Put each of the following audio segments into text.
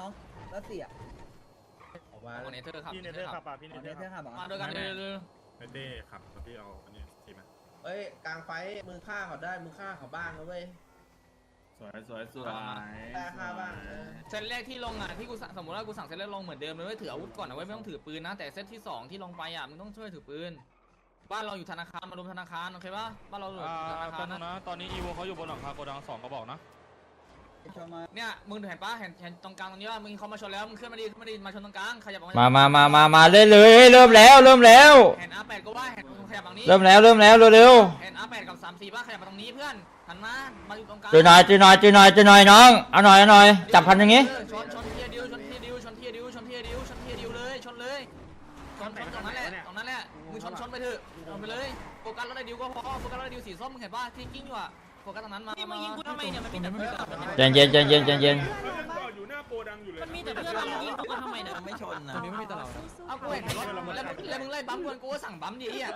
น้องแล้วเสียออกมาของเนเธอร์ครับพี่เนเธอร์ขับป่ะพี่เนเอาเธเนอร์เธอร์ขับเหรอมาด้วยกันเลยไอเต้ขับแล้วพี่เอาอันนี้ทีมาเฮ้ยกลางไฟมึงฆ่าเขาได้มึงฆ่าเขาบ้างนะเว้ยสวยสวยสวยได้ฆ่าบ้างเออเซตแรกที่ลงอะที่กูสั่งสมมติว่ากูสั่งเซตแรกลงเหมือนเดิมเลยเว้ยถืออาวุธก่อนนะเว้ยไม่ต้องถือปืนนะแต่เซตที่สองที่ลงไปอะมึงต้องช่วยถือปืนบ้านเราอยู่ธนาคารมารวมธนาคารโอเคปะบ้านเราอยู่อ่าธนาคาแป๊รบนึนะงนะตอนนี้อีโวเขาอยู่บนหลังคาโกดังสองกระบอกนะชอบมา เนี่ยมึงเห็นปะเห็นเห็นตรงกลางตรงนี้ว่ามึงเขามาชนแล้วมึงขึ้นมาดีขึ้นมาดีมาชนตรงกลางขยับออกมามามามามาเล่นเลยเฮ้ยเริ่มแล้วเริ่มแล้ว เห็น R8 ก็ว่าเห็นมึงขยับฝั่งนี้เริ่มแล้วเริ่มแล้วเร็วเห็น R8 กับ34ป่ะขยับมาตรงนี้เพื่อนหันมามาอยู่ตรงกลางๆจุยหน่อยจุยหน่อยจุยหน่อยจุยหน่อยน้องเอาหน่อยเอาหน่อยจับพันอย่างงี้เชนชนเทียดิวชนเทียดิวชนเทียดิวชนเทียดิวชนเทียดิวเลยชนเลยชนชนตรงนั้นแหละตรงนั้นแหละมึงชนชนไปเถอะชนไปเลยโฟกัสรถไอ้ดิวก็พอโฟกัสรถไอ้ดิวสีส้มมึงเห็นป่ะที่กิ้งอยู่อะ โฟกัสตรงนั้นมานี่มึงยิงกูทำไมเนี่ยมันมีแต่เพื่อนใจเย็นใจเย็นใจเย็นอยู่หน้าโกดังอยู่เลยมันมีแต่เพื่อนเรายิงกูทำไมเนี่ยไม่ชนนะไม่มีตลอดเอากูเห็นรถแล้วแล้วมึงไล่บัมกวนกูก็สั่งบัมดิอะ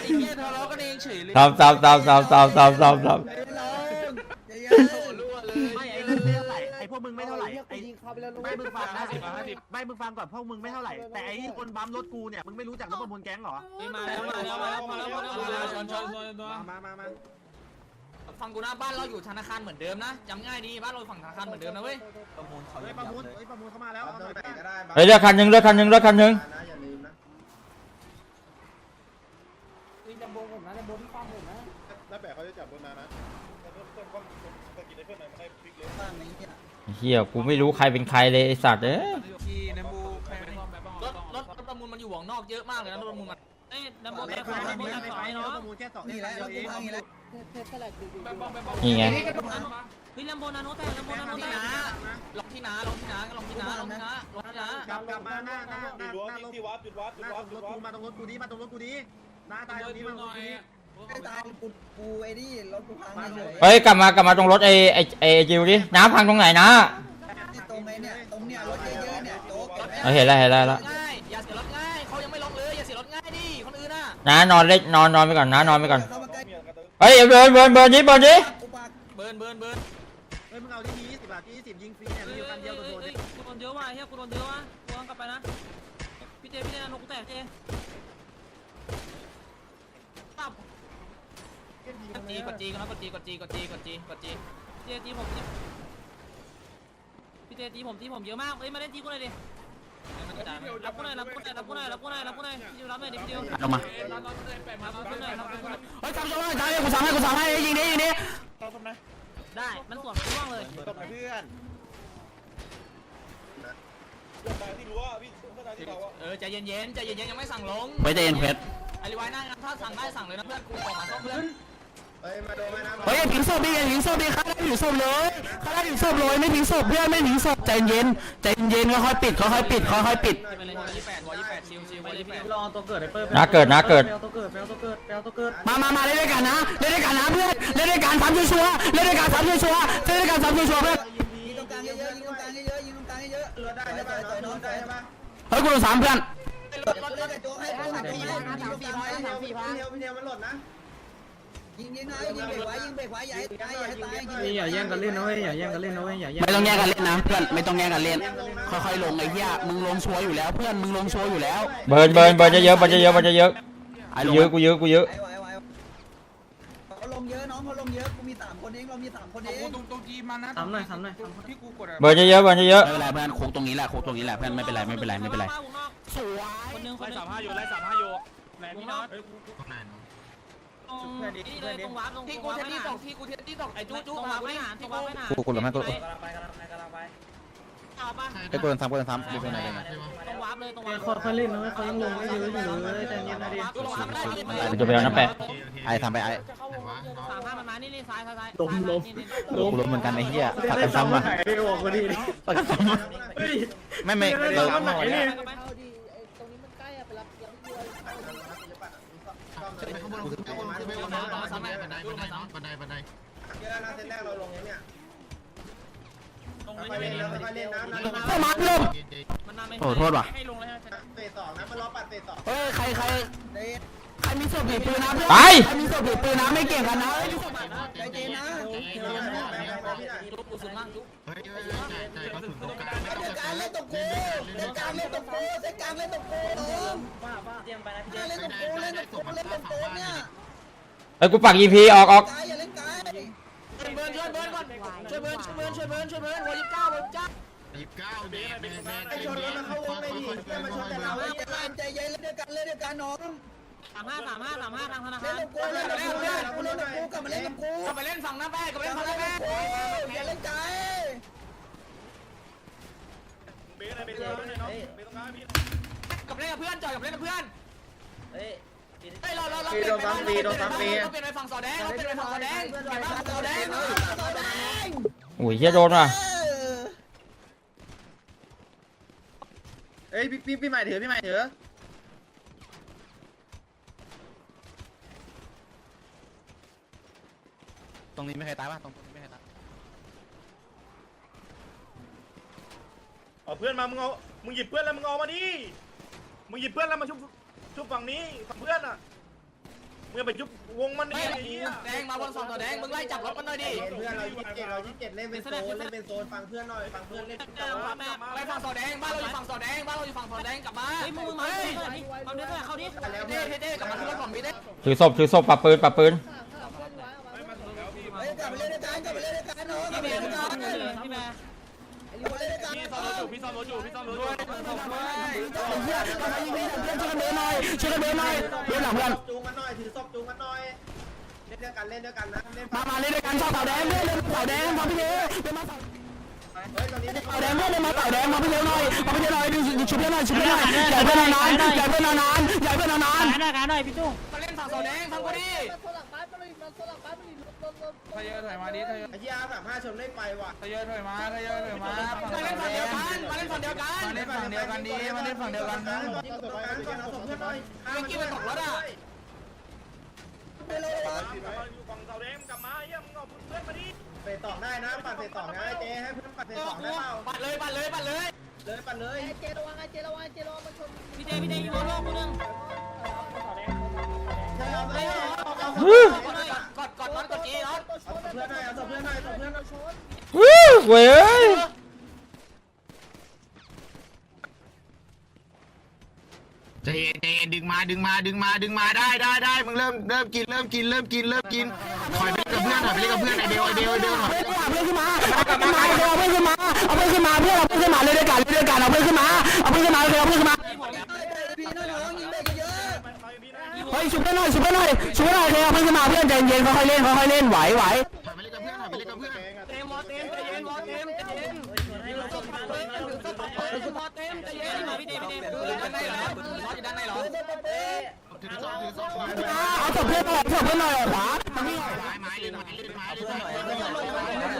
ไอ้เหี้ยทะเลาะกันเองเฉยเลยทำทำทำทำทำทำทำทำเฮ้ยน้องใจเย็นรั่วเลยไม่ไอ้เรื่องเรื่องไหลไอ้พวกมึงไม่เท่าไหร่ไอ้ไอ้ยิงเข้าไปแล้วลูกไม่มึงฟังนะไม่มึงฟังก่อนพวกมึงไม่เท่าไหร่แต่ไอ้ที่คนบัมรถกูเนี่ยมึงไม่รู้จักรถประมูลแก๊งเหรอมาแล้วมาแล้วมาแล้วมาแล้ว มาแล้วมาแล้วชนชนมามามาฟังกูนะบ้านเราอยู่ธนาคารเหมือนเดิมนะจำง่ายดีบ้านเราฝั่งธนาคารเหมือนเดิมนะเว้ยเฮ้ยประมูลเฮ้ยประมูลเข้ามาแล้วเอาเอาตหรน่งอยไหนก็ได้เฮ้ยเลือกคันหนึ่งเลือกคันหนึ่งเลือกคันหนึ่งนะอย่าลืมนะแล้วแปะเขาจะจับบนนานะเพิ่มเพิ่มความสกินได้เพิ่มหน่อยมันได้พลิกเลยบ้านนี้เนี่ยเฮียกูไม่รู้ใครเป็นใครเลยไอสัตว์เอ้ยรถรถรถประมูลมันอยู่วงนอกเยอะมากเลยนะรถประมูลมันเอ้ยน้ำมันไม่ไม่ขายไม่ไม่ได้ได้ไปขายเนาะเนาะประมูลแค่สองนี่แหละเดีรยวถเอกูงพังอีกแล้วนี่ไงเฮ้ยลำโบนาโนแต่ลำโบนาโนแต่ลองที่นาลองที่นาลองที่นาลองที่นาลองที่นากลับกลับมาหน้าหน้าหน้าหน้าที่วัดจุดวัดจุดวัดจุรงดรถวักูดมาตรงรถกูดีมาตรงรถกูดีหน้าตายตรงนี้มาตรงรถกูดีไอ้ตายกูกูไอ้นี่รถกูพังเฉยเฮ้ยกลับมากลับมาตรงรถไอไอไอจิวดิน้ำพังตรงไหนนะตรงไอ้เนี่ยตรงเนี่ยรถเยอะๆเนี่ยโจ๊กเห็นแล้วเห็นแล้ว นอื่นน่ะน้านอนเล็กนอนนอนไปก่อนน้านอนไปก่อนเข้ามาใกล้เมียกระตุ้นเฮ้ยเบิร์นเบิร์นเบิร์นนี้เบิร์นนี้กูปากเบิร์นเบิร์นเบิร์นเฮ้ยมึงเอาที่ยี่สิบบาทที่ยี่สิบยิงฟรีเนี่ยมีอยู่คันเดียวโดนกูโดนเยอะว่ะเฮียกูโดนเยอะว่ะกูต้องกลับไปนะพี่เจพี่เจนกกูแตกเจกดจีกดจีกันนะกดจีกดจีกดจีกดจีกดจีเจตีผมดิพี่เจตีผมตีผมเยอะมากเอ้ยมาเล่นตีกูหน่อยดิ รับกูหน่อยรับกูหน่อยรับกูหน่อยรับกูหน่อยรับกูหน่อยพี่ดิวรับหน่อยดิพี่ดิวลงมารับกูหน่อยรับกูหน่อยเฮ้ยทำจังหวะได้กูสั่งให้กูสั่งให้ยิงนี้ยิงนี้ต้องต้มนะได้มันสวนร่วงเลยต้มนะเพื่อนเพื่อนตายที่รั้วพี่เพื่อนตายที่เราอะเออใจเย็นๆใจเย็นๆยังไม่สั่งลงไว้ใจเย็นเพชรไอ้รีไวายหน้างานถ้าสั่งได้สั่งเลยนะเพื่อนกูขอมาซ่อมเพื่อน เฮ้ยอย่าทิ้งศพดิอย่าทิ้งศพดิข้าได้ถึงศพเลยข้าได้ถึงศพเลยไม่ผิงศพเพื่อนไม่ผิงศพใจเย็นใจเย็นค่อยๆปิดค่อยๆปิดค่อยๆปิดนาเกิดนาเกิด มามามาเล่นด้วยกันนะเล่นด้วยกันนะเพื่อนเล่นด้วยกันทำชัวร์เล่นด้วยกันทำชัวร์เล่นด้วยกันทำชัวร์เพื่อนเฮ้ยกูโดนสามเพื่อน ยิงยิงตรงกลางไว้พี่เทียวพี่เทียวมันหล่นนะยิงยิงนะยิงเบรกไว้ยิงเบรกไว้อย่าให้ตายอย่าให้ตายยิงอย่าแย่งกันเล่นนะเว้ยอย่าแย่งกันเล่นนะเว้ยอย่าแย่งไม่ต้องแย่งกันเล่นนะเพื่อนไม่ต้องแย่งกันเล่น ค่อยๆลงไอ้เหี้ยมึงลงชัวร์อยู่แล้วเพื่อนมึงลงชัวร์อยู่แล้วเบิร์นเบิร์นเบิร์นเยอะๆเบิร์นเยอะๆเบิร์นเยอะไอ้ๆลกูงเยอะกูเยอะกูเยอะไอ้ไว้ไว้เขาลงเยอะน้องเขาลงเยอะกูมีสามคนเองเรามีสามคนเองทำหน่อยทำหน่อยเบิร์นเยอะๆเบิร์นเยอะไม่เป็นไรเพื่อนคุกตรงนี้แหละคุกตรงนี้แหละเพื่อนไม่เป็นไรไม่เป็นไรไม่เป็นไรสวยคนนึงคนไล่นึงสามห้าอยู่ไล่สามห้าอยู่ไหนพี่น็อตนี่ เพื่อนเพื่ดที่กูเทนนี่ตกที่กูเทนนี่องไอ้จู้จู้มาไม่หานที่กูไม่หานกูกูหลังมากูกำไปกำลังไปำลัอ้กูเดินซ้ำกูเดินซ้ำดูไปไหนกันตรเลยตรงวร์ปค่อยเล่นนะค่อยๆลงไม่ยื้ออยู่เลยแต่เย็นนะดิไปดูไปแล้วนะแปะไอ้ทำไปไอ้สามห้ามัมานี่นี่ซ้ายซ้ายล้มล้มล้ล้เหมือนกันไอ้เหี้ยปัดกันซ้ำมาปัดกันซ้ำมาไม่ไม่เราไม่ ไปข้างบนขึ้นไปข้างบนขึ้นไปข้างบนบันไดบันไดบันไดบันไดบันไดเยาะนะเซนแรกเราลงยังเนี่ยไปเล่นแล้วไปเล่นนะนมามาลงโอ้โทษว่ะเตะสองนะมันรอปัดเตะสองเฮ้ยใครใครใครมีสพผีปืนนะเพื่อนใครมีสพผีปืนนะไม่เก่งกันนะ ลูกกูสุดมากจุ๊บเล่นการเล่นตบกูเล่นการเล่นตบกูเล่นการเล่นตบกูน้องเตรียมไปนะเล่นตบกูเล่นตบกูเล่นตบกูเนี่ยไอ้ยกูปักยีพีออกออกอย่าเล่นกายช่วยเบิร์นช่วยเบิร์นก่อนช่วยเบิร์นช่วยเบิร์นช่วยเบิร์นช่วยเบิร์นหัวยี่สิบเก้าหัวยี่สิบเก้าไอ้ชนรถมันเข้าวงไม่ดีเพื่อนมาชนแต่เราเย็นใจเย็นเล่นด้วยกันเล่นด้วยกันน้อง สามห้าสามห้าสามห้าทางธนาคารกูเล่นตบกูเล่นตบกูเล่นตบกูกลับมาเล่นตบกูกลับไปเล่นฝั่งหน้าแป้กลับไปเล่นฝั่งหน้าแป้อย่าเล่นกายเบสอะไรเบสอะไรน้องเบสตรงกลางพี่กลับเล่นกับเพื่อนจอยกลับเล่นกับเพื่อนเฮ้ยเฮ้ยเราเราเราเปลี่ยนไปเราเปลี่ยนไปเราเปลี่ยนไปฝั่งสอแดงเราเปลี่ยนไปฝั่งสอแดงเปลี่ยนไปฝั่งสอแดงต่อแดงอุ้ยเฮียโดนว่ะเอ้ยพี่พี่พี่ใหม่ถือพี่ใหม่ถือ ตรงนี้ไม่เคยตายป่ะตรงนี้ไม่เคยตายเอาเพื่อนมามึงเอามึงหยิบเพื่อนแล้วมึงเอามาดิมึงหยิบเพื่อนแล้วมาชุบชุบฝั่งนี้ฝั่งเพื่อนอะมึงไปชุบวงมันนี่ไม่ไอ้เหี้ยแดงมาบนฝั่งสอแดงมึงไล่จับรถมันหน่อยดิเพื่อนเรายี่สิบเจ็ดเรายี่สิบเจ็ดเล่นเป็นโซนเล่นเป็นโซนฟังเพื่อนหน่อยฟังเพื่อนเล่นเป็นโซนไปฝั่งสอแดงบ้านเราอยู่ฝั่งสอแดงบ้านเราอยู่ฝั่งสอแดงกลับมาเฮ้ยมึงมึงมาดิเอาเนื้อเข้าดิเด้เด้กลับมาที่รถก่อนพี่เด้ถือศพถือศพปักปืนปักปืน อยู่พี่ซ่อมรถอยู่พี่ซ่อมรถอยู่เพื่อนช่วยกันเดินหน่อยช่วยกันเดินหน่อยเดินหลังเพื่อนจูงกันหน่อยถือศพจูงกันหน่อยเล่นด้วยกันเล่นด้วยกันนะมามาเล่นด้วยกันชอบเต่าแดงเล่นเต่าแดงมาพี่เล่เดินมาเต่าเต่าแดงเพื่นมาเต่าแดงมาพี่เล่หน่อยมาพี่เล่หน่อยดูชุบเล่หน่อยชุบเล่หน่อยอย่าเพื่อนนานอย่าเพื่อนนานอย่าเพื่อนนานหน้ากาหน่อยพี่จุ้งมาเล่นฝั่งสอแดงฝั่งกูดิ ทะเยอถอยมาดิทะเยอไอ้ที่อาสามห้าชนไม่ไปว่ะทะเยอถอยมาทะเยอถอยมามาเล่นฝั่งเดียวกันมาเล่นฝั่งเดียวกันมาเล่นฝั่งเดียวกันดีมาเล่นฝั่งเดียวกันนะเอาศพไปก่อนเอาศพเพื่อนหน่อยเมื่อกี้มันตกรถอะไปเลยว่ะอยู่ฝั่งเสาแดงกลับมาเหี้ยมึงเอาเพื่อนมาดิเตะต่อได้นะปัดเตะต่อนะเจ๊ให้เพื่อนปัดเตะต่อได้เปล่าปัดเลยปัดเลยปัดเลยเลยปัดเลยพี่เจพี่เจอยู่บนโลกคนนึงก เว้ยใจเย็นใจเย็นดึงมาดึงมาดึงมาดึงมาได้ได้ได้มึงเริ่มเริ่มกินเริ่มกินเริ่มกินเริ่มกินถอยไปกับเพื่อนถอยไปเล่นกับเพื่อนไอเบลไอเบลไอเบลถอยเพื่อนเอาเพื่อนขึ้นมาเอาเพื่อนขึ้นมาเอาเพื่อนขึ้นมาเอาเพื่อนขึ้นมาเพื่อนเอาเพื่อนขึ้นมาเลยด้วยกันเลยด้วยกันเอาเพื่อนขึ้นมาเอาเพื่อนขึ้นมาเลยเอาเพื่อนขึ้นมาพี่น้องยิงได้เยอะไปไปพี่นะเฮ้ยชุบได้หน่อยชุบได้หน่อยชุบได้หน่อยเลยเอาเพื่อนขึ้นมาเพื่อนใจเย็นค่อยๆเล่นค่อยๆเล่นไหวไหว เอาศพเพื่อนหน่อยศพเพื่อนหน่อยขวาไม้ไม้เล่นไม้เล่นไม้เล่น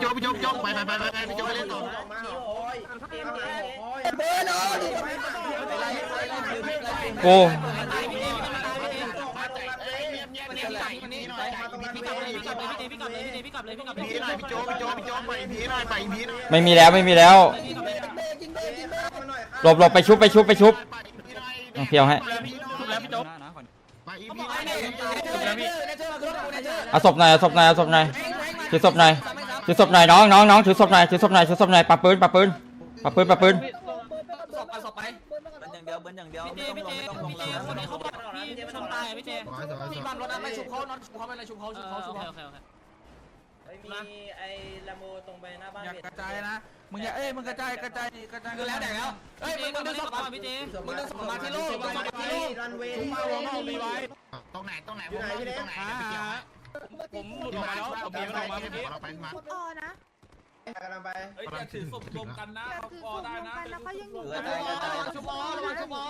โจบโจบโจบไปไปไปไปไปโจบไปเล่นต่อมาหอคอยมาหอคอยเบอร์น้องกูพี่กลับเลยพี่กลับเลยพี่กลับเลยพี่กลับเลยพี่กลับเลยพีหน่อยพี่โจพี่โจพี่โจไปพีหน่อยไปพีหน่อยไม่มีแล้วไม่มีแล้วเบรกยิงเบรกยิงเบรกมาหน่อยหลบหลบไปชุบไปชุบไปชุบไปพีหน่อยต้องเพียวให้ เนี่ยในเจอในเจอมาคือรถกูในเจอเอาศพหน่อยเอาศพหน่อยเอาศพหน่อยถือศพหน่อยถือศพหน่อยน้องน้องน้องถือศพหน่อยถือศพหน่อยถือศพหน่อยปักปืนปักปืนปักปืนปักปืนศพไปศพไปพี่เจพี่เจพี่เจคนนี้เขาบอกพี่ชนตายพี่เจสวยสวยสที่วยบ้านรถนะไปชุบเขานอนชุบเขาไปเลยชุบเขาชุบเขาชุบโอเขาเคโอเค มีไอ้ลาโมตรงไปหน้าบ้านอยากกระจายนะ มึงอย่าเอ้ยมึงกระจายกระจายกระจายคือแล้วแต่แล้วเฮ้ยมึงมึงดึงศพมาพี่เจมึงดึงศพมาที่โลกมึงดึงศพมาที่โลกรันเวย์ชุบมาวงนอกมีไว้ตรงไหนตรงไหนผมตรงไหนหาหาผมหลุดออกมาแล้วผมหนีมันออกมาเมื่อกี้เราไปมากำลังไปเอ้ยอย่าถือศพรวมกันนะเขาพอได้นะแล้วก็ยังอยู่ชุบหมอระวังชุบหมอ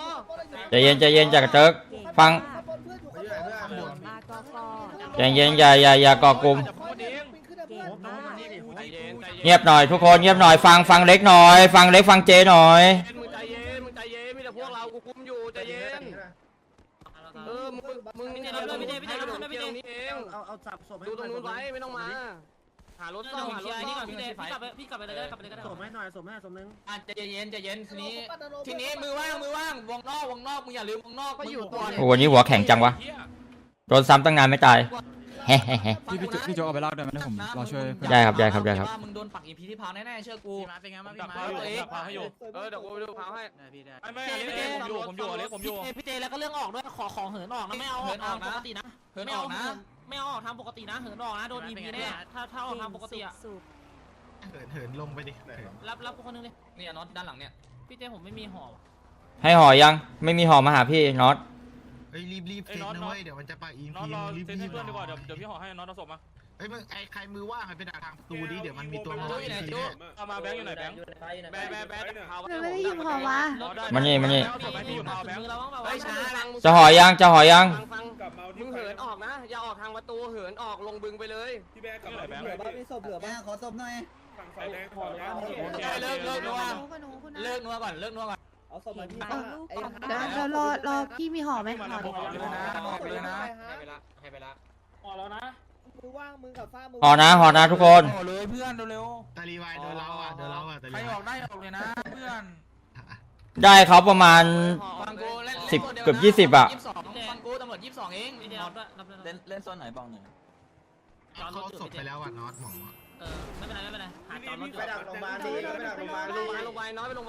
ใจเย็นใจเย็นจากกระเจิกฟังอยู่ไหนเพื่อนมากอกอใจเย็นอย่าอย่าอย่าก่อกลุ่ม เก่งมากใจเย็นใจเย็นเงียบหน่อยทุกคนเงียบหน่อยฟังฟังเล็กหน่อย ฟังเล็กฟังเจหน่อยมึงใจเย็นมึงใจเย็นมีแต่พวกเรากูคุมอยู่ใจเย็นเออมึงมึงพี่เจรับเลยพี่เจพี่เจรับเลยพี่เจนี้เองเอาเอาสับศพดูตรงนู้นไว้ไม่ต้องมาหารถเดี๋ซ่ยอวมผมหารเคลียถร์นี่ซ่อก่อนมพี่เจพี่กลับไปพี่กลับไปเลยก็ได้กลับไปเลยก็ได้ส่งให้หน่อยส่งให้หน่อยส่งนึงอะใจเย็นใจเย็นทีนี้ทีนี้มือว่างมือว่างวงนอกวงนอกมึงอย่าลืมวงนอกก็อยู่ตัวโอ้วันนี้หัวแข็งจังวะโดนซ้ำตั้งนานไม่ตาย เฮ้เฮ้เฮ้พี่พี่พี่โจเอาไปเล่าได้ไหมผมรอช่วยได้ครับได้ครับได้ครับ มึงโดนปักอีพีที่พาวแน่ๆเชื่อกูมาเป็นไงมาดัพี่กมาพาวอยู่เอดักพาวให้อยู่เออเดี๋ยวกูไปดูพาวให้ไม่ไม่อันนี้ผมอยู่ผมอยู่เลยผมอยู่พี่เจแล้วก็เรื่องออกด้วยขอของเหินออกนะไม่เอาออกทางปกตินะเหินไม่อเอาอกนะไม่เอาออกทางปกตินะเหินออกนะโดนอีพีแน่ถ้าถ้าออกทางปกติอะสูบเหินเหินลงไปดิเหินรับรับกูคนนึงเลยเนี่ยน็อตด้านหลังเนี่ยพี่เจผมไม่มีห่อให้ห่อยังไม่มีห่อมาหาพี่น็อต เฮ้ยรีบรีบเซ็ตนะเว้ยเดี๋ยวมันจะไปอีน้องพีรอรีบเซ็นรีให้บเพื่อนดีกว่าเดี๋ยวเดี๋ยวพี่ห่อให้น้องเอาศพมาเฮ้ยมึงไอ้ใครมือว่างไปดักทางประตูดิเดี๋ยวมันมีตัวมาจู้อยู่ไหนจู้เอามาแบงค์อยู่ไหนแบงค์แบะแบะแบะพาวทำไมไม่ได้หยิบห่อวะมันนี่มันนี่ เอาศพให้พี่อยู่พาวแบงค์มือเราบ้างเปล่าเฮ้ยช้าลังจะห่อยังจะห่อยัง ฟังฟังมึงเหินออกนะ อย่าออกทางประตูเหินออกลงบึงไปเลยพี่แบงค์กับแบงค์เหลือบ้างมีศพเหลือบ้างขอศพหน่อยเลิกเลิกนัวหนูคุณเลิกนัวก่อนเลิกนัวก่อน เอาศพมาพี่เอาลูกก่อนเดี๋ยวเดี๋ยวรอรอพี่มีห่อไหมห่อดิเลยนะให้ไปละให้ไปละมือว่างมือกับฟ้ามือห่อนะห่อนะทุกคนเลยเพื่อนเร็วตาลีวายเดินเล้าอะเดินเล้าอะตาใครลีอวาอกได้ออกเลยนะเพื่อนได้เขาประมาณฟังกูเล่นสิบเกือบยี่สิบอะฟังกูตำรวจยี่สิบสองเองพี่เจรับด้วยรับด้วยเล่นเล่นโซนไหนบ้างเนี่ยเขาศพไปแล้วอะน็อตหมอเออไม่เป็นไรไม่เป็นไรหาจอดรถอยู่ไปดักโรงพยาบาลดีไปดักโรงพยาบาลไปดีโรงพยาบาลโรงพยาบาลน้อยไปโรงพยาบาล